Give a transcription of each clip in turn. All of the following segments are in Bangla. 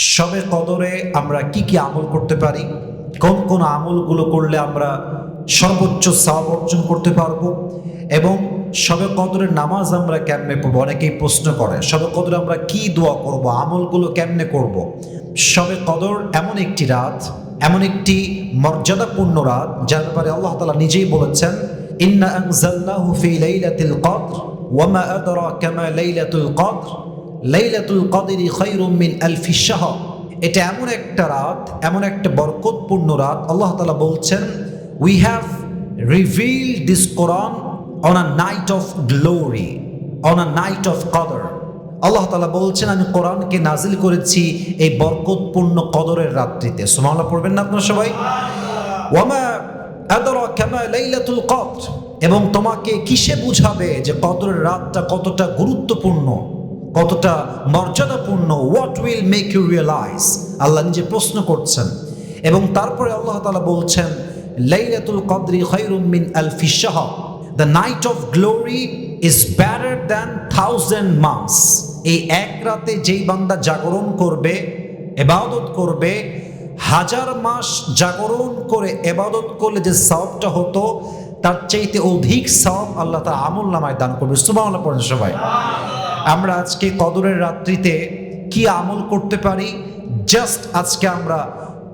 সবে কদরে আমরা কি কি আমল করতে পারি? কোন কোন আমলগুলো করলে আমরা সর্বোচ্চ সাব অর্জন করতে পারব? এবং সবে কদরের নামাজ আমরা কেমনে পড়ব? অনেকেই প্রশ্ন করে, সবে কদরে আমরা কি দোয়া করব? আমলগুলো কেমনে করব। সবে কদর এমন একটি রাত, এমন একটি মর্যাদাপূর্ণ রাত, যার ব্যাপারে আল্লাহ তালা নিজেই বলেছেন, ইন্না আনজালনাহু ফি লাইলাতিল কদর ওয়ামা আদরাকা মা লাইলাতুল কদর। লাইলাতুল কদরি খৈরুম মিন আলফি শাহ এটা এমন একটা রাত এমন একটা বরকতপূর্ণ রাত। আল্লাহ তালা বলছেন we have reveal this Quran on a night of glory on a night of কদর আল্লাহ তালা বলছেন আমি কোরআনকে নাজিল করেছি এই বরকতপূর্ণ কদরের রাত্রিতে। সুমাল্লাহ পড়বেন না আপনারা সবাই? ওয়ামা আদরা কামা লাইলাতুল কদর। এবং তোমাকে কিসে বুঝাবে যে কদরের রাতটা কতটা গুরুত্বপূর্ণ? কতটা মর্যাদাপূর্ণ what will make you realise আল্লাহ নিজে প্রশ্ন করছেন। এবং তারপরে আল্লাহ তালা বলছেন, লাইলাতুল কদরি খৈরুম মিন আলফি Shah the night of glory is better than thousand months এই এক রাতে যেই বান্দা জাগরণ করবে, এবাদত করবে, হাজার মাস জাগরণ করে এবাদত করলে যে সবটা হতো, তার চাইতে অধিক সব আল্লাহ তার আমল নামায় দান করবে। সুবাহ পড়েন সবাই। আমরা আজকে কদরের রাত্রিতে কি আমল করতে পারি? জাস্ট আজকে আমরা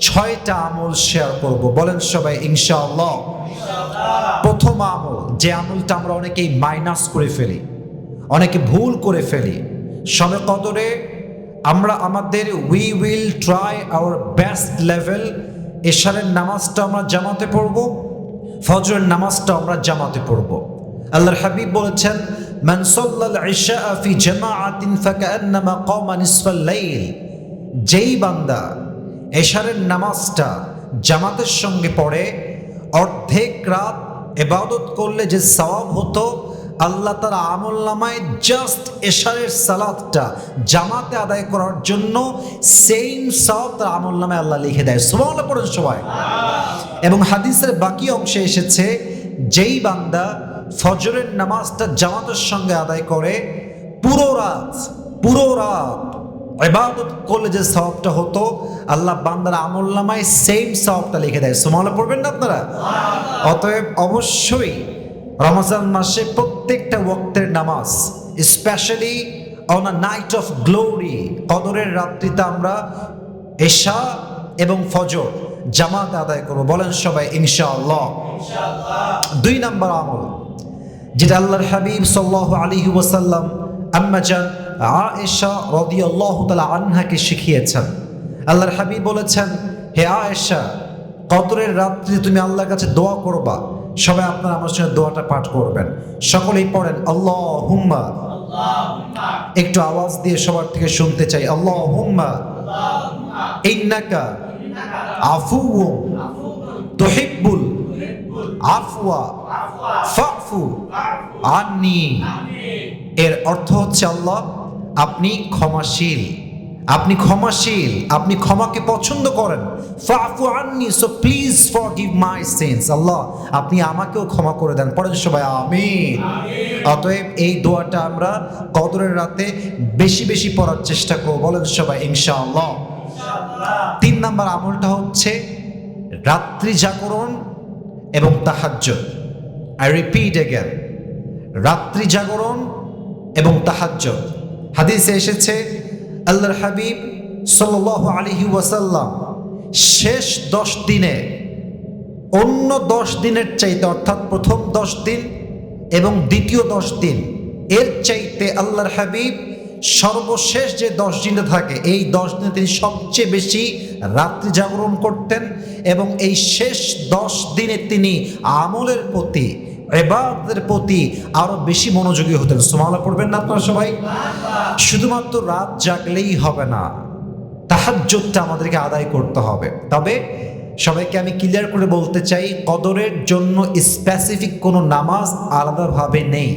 ছয়টা আমল শেয়ার করব। বলেন সবাই, ইনশাআল্লাহ। প্রথম আমল, যে আমলটা আমরা অনেকেই মাইনাস করে ফেলি, অনেকে ভুল করে ফেলি। সবে কদরে আমরা আমাদের we will try our best level এশারের নামাজটা আমরা জামাতে পড়ব, ফজরের নামাজটা আমরা জামাতে পড়ব। আল্লাহর হাবিব বলেছেন মান সাল্লাল ইশা ফি জামাআতিন ফাকান্নামা কামা নিসফাল লাইল, যেই বান্দা এশারের নামাজটা জামাতের সঙ্গে পড়ে, অর্ধেক রাত এবাদত করলে যে সওয়াব হতো, আল্লাহ তার আমল নামায় জাস্ট এশারের সালাদটা জামাতে আদায় করার জন্য সেম সওয়াব তার আমল নামায় আল্লাহ লিখে দেয়। সুবহানাল্লাহ পড়েন সবাই। এবং হাদিসের বাকি অংশে এসেছে, যেই বান্দা ফজরের নামাজটা জামাতের সঙ্গে আদায় করে পুরো রাত পুরো রাত ইবাদত করলে যে সওয়াবটা হতো, আল্লাহ বান্দার আমল নামায় সেম সওয়াবটা লিখে দেয়। সুমালা পড়বেন না আপনারা? অতএব অবশ্যই রমজান মাসে প্রত্যেকটা ওয়াক্তের নামাজ specially on a night of glory কদরের রাত্রিতে আমরা এশা এবং ফজর জামাত আদায় করব। বলেন সবাই, ইনশাআল্লাহ। দুই নাম্বার আমল। যেটা আল্লাহর হাবিব সাল্লাহ আলী ওয়াসাল্লাম আম্মাজান আয়েশা আল্লাহ তালা আনহাকে শিখিয়েছেন। আল্লাহর হাবিব বলেছেন হে আয়েশা কদরের রাত্রি তুমি আল্লাহর কাছে দোয়া করবা। সবাই আপনারা আমার সঙ্গে দোয়াটা পাঠ করবেন। সকলেই পড়েন আল্লাহ হুম্মা একটু আওয়াজ দিয়ে সবার থেকে শুনতে চাই আল্লাহ হুম্মা ইন্নাকা আফু তুহিব্বুল আফওয়া, ফাফু, আন্নি। এর অর্থ হচ্ছে আল্লাহ, আপনি ক্ষমাশীল। আপনি ক্ষমাশীল, আপনি ক্ষমাকে পছন্দ করেন। ফাফু, আন্নি so please forgive my sins আল্লাহ, আপনি আমাকেও ক্ষমা করে দেন। পড়েন সবাই, আমিন। অতএব এই দোয়াটা আমরা কদরের রাতে বেশি বেশি পড়ার চেষ্টা করব। বলেন সবাই, ইনশাআল্লাহ। তিন নাম্বার আমলটা হচ্ছে রাত্রি জাগরণ এবং তাহাজ্য আই রিপিট এগেন রাত্রি জাগরণ এবং তাহাজ্য হাদিসে এসেছে, আল্লাহর হাবিব সাল্লাহ আলহি ওয়াসাল্লাম শেষ দশ দিনে, অন্য দশ দিনের চাইতে, অর্থাৎ প্রথম দশ দিন এবং দ্বিতীয় দশ দিন, এর চাইতে আল্লাহর হাবিব সর্বশেষ যে দশ দিনে থাকে, এই দশ দিনে তিনি সবচেয়ে বেশি রাত্রি জাগরণ করতেন এবং এই শেষ দশ দিনে তিনি আমলের প্রতি এবাদের প্রতি আরও বেশি মনোযোগী হতেন। সোমালা পড়বেন না আপনারা সবাই? শুধুমাত্র রাত জাগলেই হবে না, তাহাজ্জুদটা আমাদেরকে আদায় করতে হবে। তবে সবাইকে আমি ক্লিয়ার করে বলতে চাই, কদরের জন্য স্পেসিফিক কোনো নামাজ আলাদাভাবে নেই।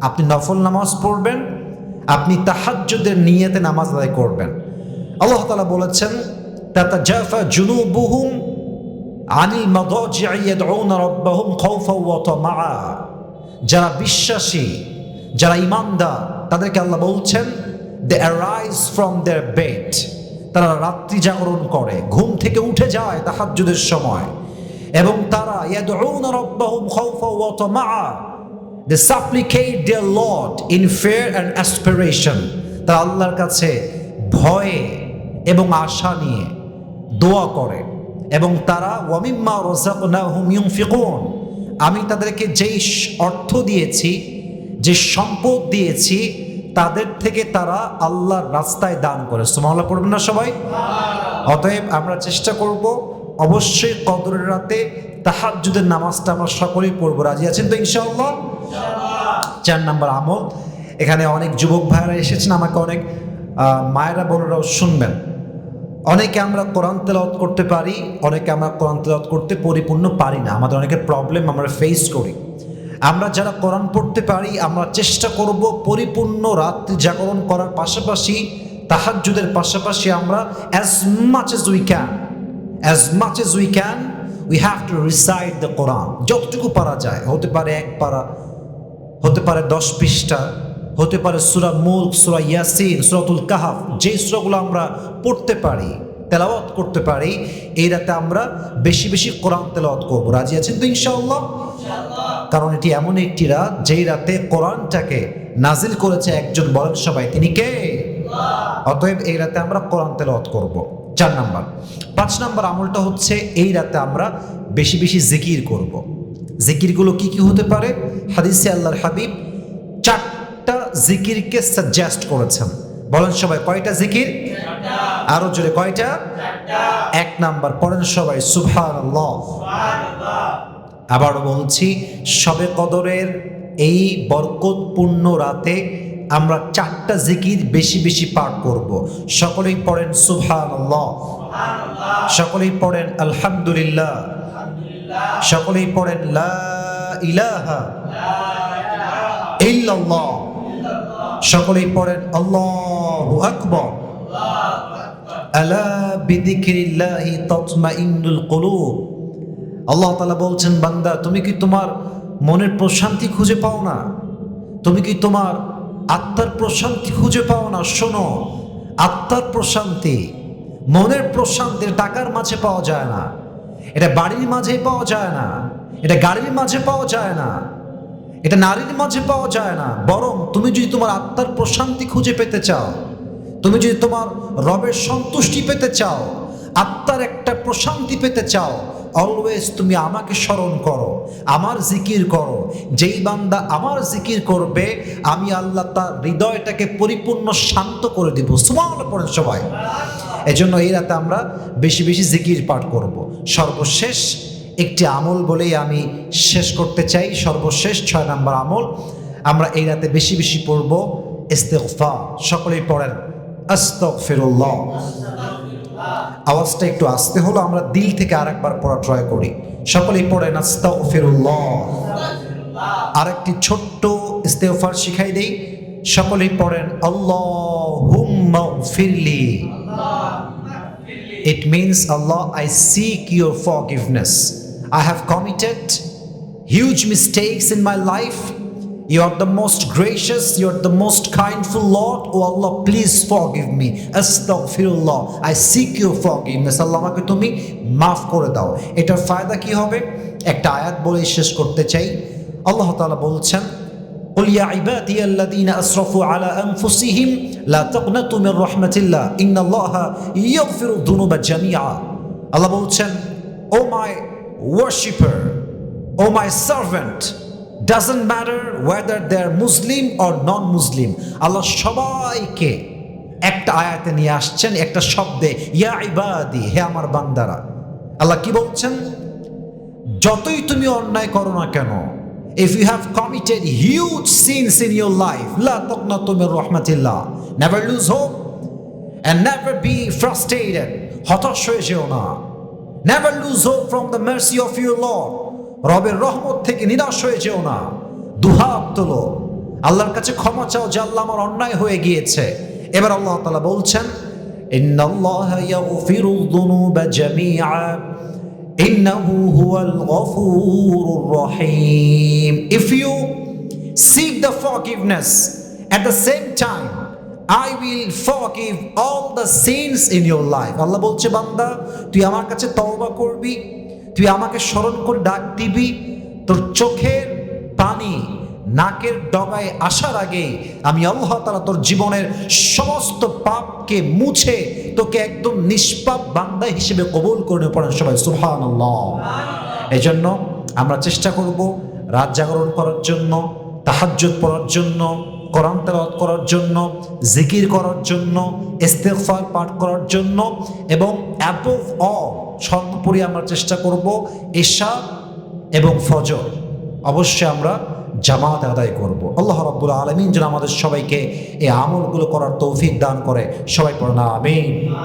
আপনি নফল নামাজ পড়বেন আপনি তাহাজ্জুদের নিয়েতে নামাজ আদায় করবেন। আল্লাহ তালা বলেছেন তাতা জাফা জুনুবুহুম আনিল রাব্বাহুম খাউফা তামাআ। যারা বিশ্বাসী, যারা ইমানদার তাদেরকে আল্লাহ বলছেন they arise from their bed তারা রাত্রি জাগরণ করে, ঘুম থেকে উঠে যায় তাহাজ্জুদের সময়। এবং তারা ইয়াদউনা রাব্বাহুম খাওফা ওয়া তামাআ। They supplicate their Lord in fear and aspiration. তারা আল্লাহর কাছে ভয়ে এবং আশা নিয়ে দোয়া করে। এবং তারা, ওয়ামিম্মা রাযাকনাহুম ইউনফিকুন। আমি তাদেরকে যেই অর্থ দিয়েছি, যে সম্পদ দিয়েছি, তাদের থেকে তারা আল্লাহর রাস্তায় দান করে। সুমাল্লাহ পড়বেন না সবাই? অতএব আমরা চেষ্টা করব অবশ্যই কদরের রাতে তাহাজ্জুদের নামাজটা আমরা সকলেই পড়ব। রাজি আছেন তো ইনশাআল্লাহ? চার নাম্বার আমল। এখানে অনেক যুবক ভাইয়েরা এসেছেন, আমাকে অনেক মায়েরা, বোনেরাও শুনবেন। অনেকে আমরা কোরআন তেলাওয়াত করতে পারি, অনেকে আমরা কোরআন তেলাওয়াত করতে পরিপূর্ণ পারি না। আমাদের অনেকের প্রবলেম আমরা ফেস করি। আমরা যারা কোরআন পড়তে পারি, আমরা চেষ্টা করব পরিপূর্ণ রাত্রি জাগরণ করার পাশাপাশি, তাহাজ্জুদের পাশাপাশি আমরা as much as we can as much as we can we have to recite the Quran যতটুকু পারা যায়, হতে পারে এক পারা হতে পারে দশ পৃষ্ঠা, হতে পারে সুরা মুল্ক, সুরা ইয়াসিন, সুরাতুল কাহাফ, যে সুরাগুলো আমরা পড়তে পারি, তেলাওয়াত করতে পারি, এই রাতে আমরা বেশি বেশি কোরআন তেলাওয়াত করব। রাজি আছেন তো ইনশাআল্লাহ? কারণ এটি এমন একটি রাত, যেই রাতে কোরআনটাকে নাজিল করেছে একজন বলেন সবাই, তিনি কে? অতএব এই রাতে আমরা কোরআন তেলাওয়াত করব। চার নাম্বার। পাঁচ নাম্বার আমলটা হচ্ছে, এই রাতে আমরা বেশি বেশি জিকির করব। জিকিরগুলো কি কি হতে পারে? হাদিসে আল্লাহর হাবিব চারটা জিকিরকে সাজেস্ট করেছেন। বলেন সবাই কয়টা জিকির? আরও জোরে কয়টা? এক নাম্বার পড়েন সবাই সুবহানাল্লাহ। আবারও বলছি সবে কদরের এই বরকতপূর্ণ রাতে আমরা চারটা জিকির বেশি বেশি পাঠ করব। সকলেই পড়েন সুবহানাল্লাহ। সকলেই পড়েন আলহামদুলিল্লাহ। সকলেই পড়েন লা ইলাহা সকলেই পড়েন আল্লাহু আকবার। আলা বিযিকরিল্লাহি তাতমাইন্নুল কুলুব। আল্লাহ তাআলা বলছেন, বান্দা, তুমি কি তোমার মনের প্রশান্তি খুঁজে পাও না? তুমি কি তোমার আত্মার প্রশান্তি খুঁজে পাও না? শোনো, আত্মার প্রশান্তি মনের প্রশান্তি টাকার মাঝে পাওয়া যায় না। এটা বাড়ির মাঝে পাওয়া যায় না। এটা গাড়ির মাঝে পাওয়া যায় না। এটা নারীর মাঝে পাওয়া যায় না। বরং তুমি যদি তোমার আত্মার প্রশান্তি খুঁজে পেতে চাও, তুমি যদি তোমার রবের সন্তুষ্টি পেতে চাও, আত্মার একটা প্রশান্তি পেতে চাও অলওয়েজ তুমি আমাকে স্মরণ করো, আমার জিকির করো। যেই বান্দা আমার জিকির করবে, আমি আল্লাহ তার হৃদয়টাকে পরিপূর্ণ শান্ত করে দিব। সুমাল পড়েন সবাই। এজন্য এই রাতে আমরা বেশি বেশি জিকির পাঠ করব। সর্বশেষ একটি আমল বলেই আমি শেষ করতে চাই সর্বশেষ ছয় নম্বর আমল। আমরা এই রাতে বেশি বেশি পড়ব ইস্তেগফা সকলেই পড়েন আস্তাগফিরুল্লাহ। আওয়াজটা একটু আসতে হলো আমরা দিল থেকে আরেকবার পড়া ট্রয় করি। সকলেই পড়েন আস্তাগফিরুল্লাহ। আরেকটি ছোট্ট ইস্তেগফার শিখাই দেই সকলেই পড়েন আল্লাহুম্মা ফিরলি It means, Allah, I seek your forgiveness. I have committed huge mistakes in my life. You are the most gracious, you are the most kindful Lord. Oh Allah, please forgive me. Astaghfirullah. I seek your forgiveness. আল্লাহ আমাকে তুমি মাফ করে দাও এটার ফায়দা কি হবে একটা আয়াত বলে শেষ করতে চাই আল্লাহ তাআলা বলছেন قل يا عبادي الذين أسرفوا على أنفسهم لا تقنطوا من رحمة الله إن الله يغفر الذنوب جميعا Allah বলছেন O my worshipper O my servant doesn't matter whether they're Muslim or non-Muslim আল্লাহ সবাইকে একটা আয়াতে নিয়ে আসছেন একটা শব্দে ইয়া ইবাদি হে আমার বান্দারা আল্লাহ কি বলছেন যতই তুমি অন্যায় করো না কেন if you have committed huge sins in your life লা তাকনাতু Mir রাহমাতিল্লাহ never lose hope and never be frustrated হতাশ হয়ে never lose hope from the mercy of your lord রবের রহমত থেকে নিরাশ হয়ে যেও না। দুহা তোল। আল্লাহর কাছে ক্ষমা চাও যে আল্লাহ আমার অন্যায় হয়ে গিয়েছে। এবার আল্লাহ তালা বলছেন, ইন্নাল্লাহ ইয়াগফিরুল যুনুবা জামিআ। ইন্নাহু হুয়াল গফুরুর রহিম। If you seek the forgiveness at the same time I will forgive all the sins in your life আল্লাহ বলছে, বান্দা, তুই আমার কাছে তওবা করবি, তুই আমাকে স্মরণ করে ডাক দিবি। তোর চোখের পানি নাকের ডগায় আসার আগে আমি আল্লাহ তালা তোর জীবনের সমস্ত পাপকে মুছে তোকে একদম নিষ্পাপ বান্দা হিসেবে কবুল করে পড়েন সবাই সুহান এই জন্য আমরা চেষ্টা করব রাত জাগরণ করার জন্য, তাহাজ্জুদ পড়ার জন্য কোরআন তেলাওয়াত করার জন্য, জিকির করার জন্য ইস্তেফার পাঠ করার জন্য এবং অ্যাপোভ অ সর্বোপরি আমরা চেষ্টা করব এশা এবং ফজর। অবশ্যই আমরা জামাত আদায় করব। আল্লাহ রব্বুল আলমিন যেন আমাদের সবাইকে এই আমলগুলো করার তৌফিক দান করে। সবাই পড়না, আমিন।